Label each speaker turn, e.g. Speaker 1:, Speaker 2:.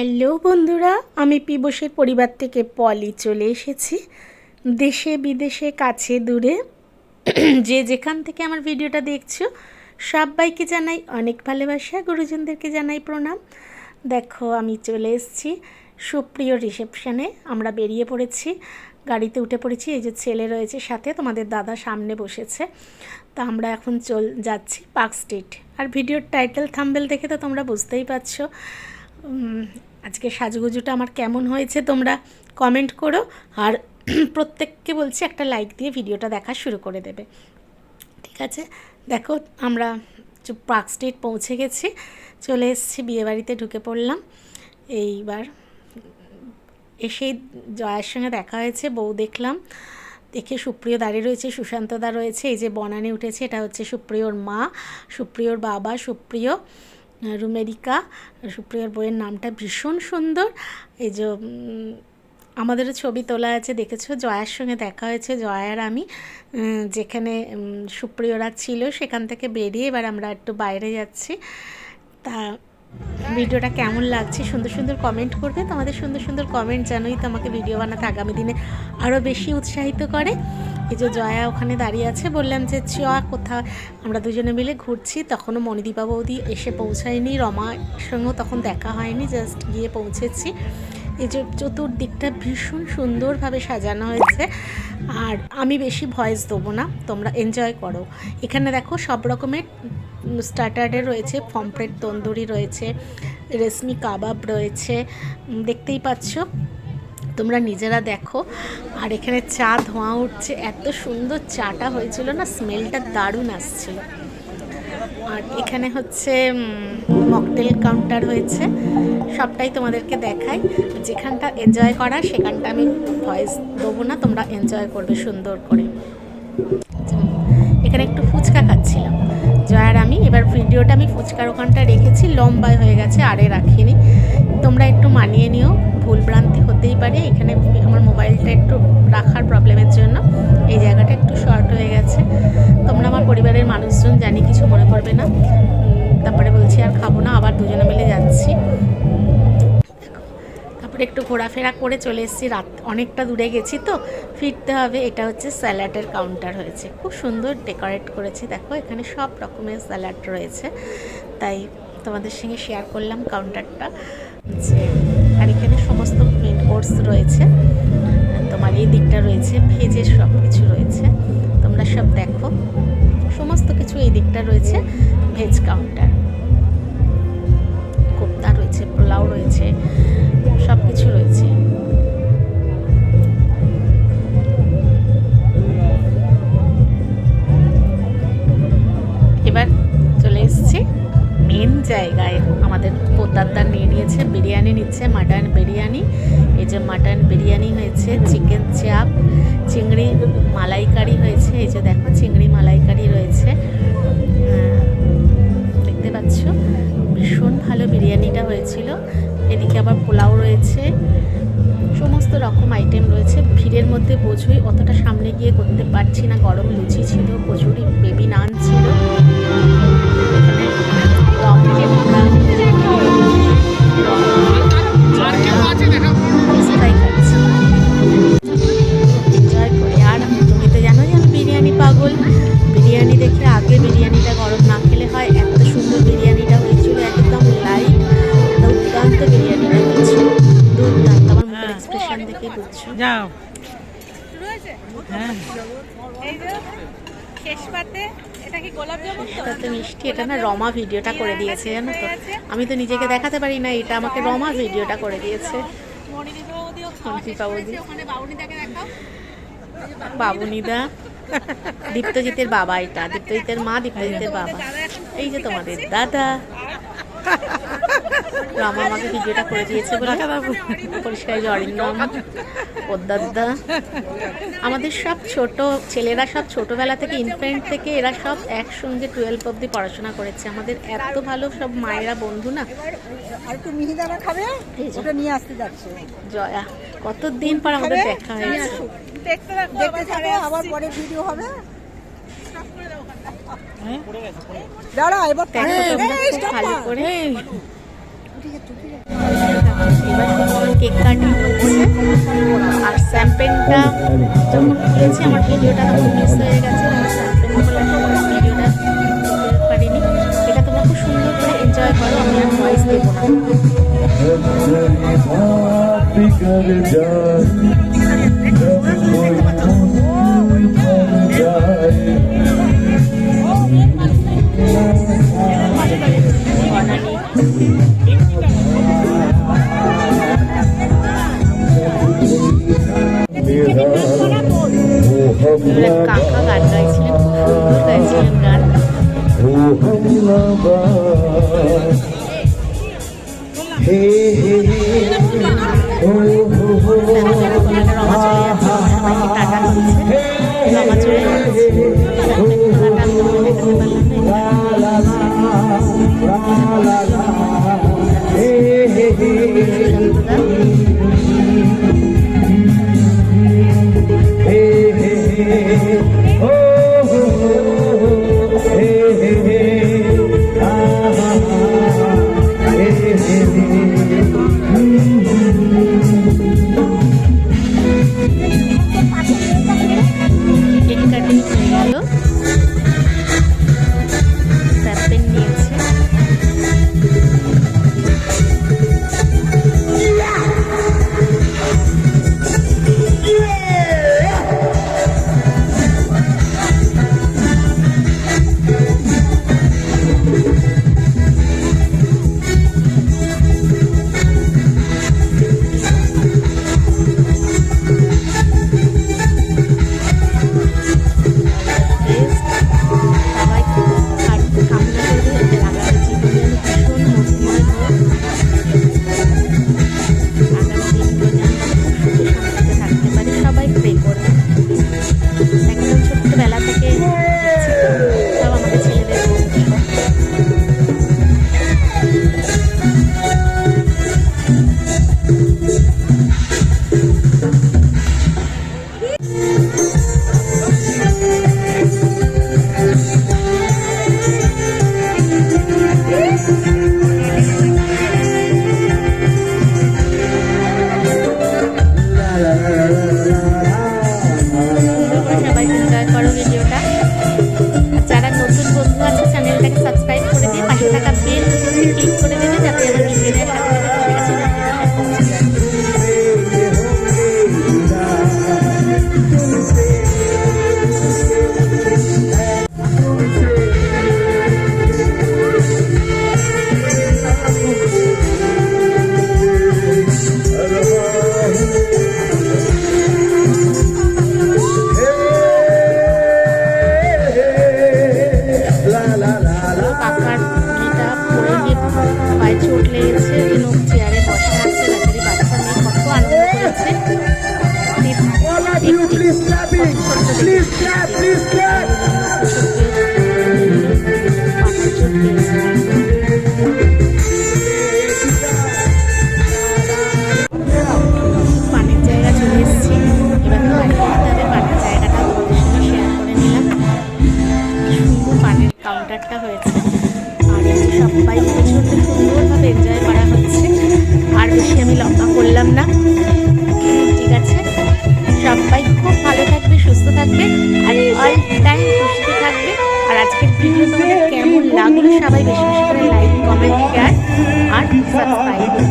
Speaker 1: Hello বন্ধুরা, আমি পিবসের পরিবার থেকে পলি চলে এসেছি। দেশে, বিদেশে, কাছে, দূরে। যে যেখান থেকে আমার ভিডিওটা দেখছ, সবাইকে জানাই অনেক ভালোবাসা, গুরুজনদেরকে জানাই প্রণাম। দেখো, আমি চলে এসেছি সুপ্রিয় রিসেপশনে। আমরা বেরিয়ে পড়েছি, গাড়িতে উঠে পড়েছি। এই যে ছেলে রয়েছে সাথে, তোমাদের দাদা সামনে বসেছে। তা আমরা এখন চল, যাচ্ছি পার্ক স্ট্রিট। আর ভিডিওর টাইটেল থাম্বেল দেখে তো তোমরা বুঝতেই পারছ। আজকে সাজুগুজুটা আমার কেমন হয়েছে তোমরা কমেন্ট করো আর প্রত্যেককে বলছি একটা লাইক দিয়ে ভিডিওটা দেখা শুরু করে দেবে। ঠিক আছে? দেখো, আমরা পার্ক স্ট্রিট পৌঁছে গেছি। চলে এসেছি, বিয়েবাড়িতে ঢুকে পড়লাম। এইবার এসেই জয়ার সঙ্গে দেখা হয়েছে, বউ দেখলাম। দেখে সুপ্রিয় দাঁড়িয়ে রয়েছে, সুশান্ত দা রয়েছে, এই যে বনানে উঠেছে, এটা হচ্ছে সুপ্রিয়র মা, সুপ্রিয়র বাবা, সুপ্রিয়। রুমেরিকা সুপ্রিয়ার বইয়ের নামটা ভীষণ সুন্দর। এই যে আমাদেরও ছবি তোলা আছে, দেখেছ? জয়ার সঙ্গে দেখা হয়েছে জয়ার আমি যেখানে সুপ্রিয়রা ছিল, সেখান থেকে বেরিয়ে এবার আমরা একটু বাইরে যাচ্ছি। তা, ভিডিওটা কেমন লাগছে? সুন্দর সুন্দর কমেন্ট করবে। তোমাদের সুন্দর সুন্দর কমেন্ট জানোই তো আমাকে ভিডিও বানাতে আগামী দিনে আরও বেশি উৎসাহিত করে। এই যে জয়া ওখানে দাঁড়িয়ে আছে, বললাম যে চ কোথাও আমরা দুজনে মিলে ঘুরছি, তখনও মণিদীপা বৌদি এসে পৌঁছায়নি রমার সঙ্গেও তখন দেখা হয়নি জাস্ট গিয়ে পৌঁছেছি। এই যে চতুর্দিকটা ভীষণ সুন্দরভাবে সাজানো হয়েছে, আর আমি বেশি ভয়েস দেবো না, তোমরা এনজয় করো। এখানে দেখো সব রকমের স্টার্টারে রয়েছে পমফ্রেট তন্দুরি রয়েছে, রেশমি কাবাব রয়েছে দেখতেই পাচ্ছ। তোমরা নিজেরা দেখো। আর এখানে চা ধোঁয়া উঠছে, এত সুন্দর চাটা হয়েছিল না, স্মেলটা দারুণ আসছিল। আর এখানে হচ্ছে মকটেল কাউন্টার হয়েছে, সবটাই তোমাদেরকে দেখাই। যেখানটা এনজয় করা, সেখানটা আমি ভয়েস দেবো না, তোমরা এনজয় করবে সুন্দর করে। এখানে একটু ফুচকা খাচ্ছিলাম। জয়ার আমি, এবার ভিডিওটা আমি ফুচকার ওখানটা রেখেছি, লম্বায় হয়ে গেছে, আরে রাখিনি। তোমরা একটু মানিয়ে নিও। ভুলভ্রান্তি হতেই পারে। এখানে আমার মোবাইলটা একটু রাখার প্রবলেমের জন্য। এই জায়গাটা একটু শর্ট হয়ে গেছে। তোমরা আমার পরিবারের মানুষজন, জানি কিছু মনে করবে না। তারপরে বলছি, আর খাব না, আবার দুজনে মিলে যাচ্ছি। তারপরে একটু ঘোরাফেরা করে চলে এসেছি। রাত অনেকটা দূরে গেছি তো। ফিরতে হবে। এটা হচ্ছে স্যালাডের কাউন্টার হয়েছে। খুব সুন্দর ডেকোরেট করেছি। দেখো, এখানে সব রকমের স্যালাড রয়েছে। তাই তোমাদের সঙ্গে শেয়ার করলাম কাউন্টারটা যে আর এখানে সমস্ত প্রিন্ট কোর্স রয়েছে। তোমার এই দিকটা রয়েছে ভেজের সব কিছু রয়েছে। তোমরা সব দেখো। সমস্ত কিছু এই দিকটা রয়েছে ভেজ কাউন্টার কোপ্তা রয়েছে, পোলাও রয়েছে হয়েছে, চিকেন চাপ, চিংড়ি মালাইকারি হয়েছে, এই যে দেখো চিংড়ি মালাইকারি রয়েছে। দেখতে পাচ্ছ, ভীষণ ভালো বিরিয়ানিটা হয়েছিল। এদিকে আবার পোলাও রয়েছে, সমস্ত রকম আইটেম রয়েছে। ভিড়ের মধ্যে বোঝোই অতটা সামনে গিয়ে করতে পারছি না, গরম লুচি ছিল, কচুরি বেবি নান ছিল। বিরিয়ানিটা গরম না খেলে হয়। এত সুন্দর বিরিয়ানিটা হয়েছিল একদম লাইট দুর্দান্ত বিরিয়ানিটা হয়েছিল। দুর্দান্ত আমার মুখের এক্সপ্রেশন দেখে বুঝছ
Speaker 2: যাও।
Speaker 3: শুরু হয়েছে?
Speaker 2: হ্যাঁ।
Speaker 3: এই যে শেষ পাতে এটা কি গোলাপ জামুন তো?
Speaker 1: মিষ্টি এটা না রমা ভিডিওটা করে দিয়েছে জানো তো? আমি তো নিজেকে দেখাতে পারি না এটা আমাকে রমা ভিডিওটা করে দিয়েছে। বাবুনিদা। দীপ্তজিতের বাবা এটা দীপ্তজিতের মা দীপ্তজিতের বাবা। এই যে তোমাদের দাদা। রমা আমাকে ভিডিওটা করে দিয়েছে পরিষ্কার অরিন্দম পোদ্দারদা আমাদের সব ছোট ছেলেরা সব ছোটবেলা থেকে ইনফ্যান্ট থেকে এরা সব একসঙ্গে টুয়েলভ অবধি পড়াশোনা করেছে। আমাদের এত ভালো সব মায়েরা বন্ধু না।
Speaker 4: আর একটু মিহিদানা খাবে? ওটা নিয়ে আসতে যাচ্ছে।
Speaker 1: জয়া কতদিন পর আমাদের দেখা হয়েছে
Speaker 3: দেখতে
Speaker 4: আবার পরে ভিডিও হবে। দাঁড়া এবার
Speaker 1: খালি
Speaker 4: করে
Speaker 1: কেক কাটিং আর স্যাম্পেনটা যখন খেয়েছি আমার ভিডিওটা তখন মিস হয়ে গেছে আমার স্যাম্পেন ভিডিওটা পারিনি এটা তোমরা খুব সুন্দর করে। এনজয় করো। আমি আর ভয়েস দেবো হে হে হে ও হো হো। いいで。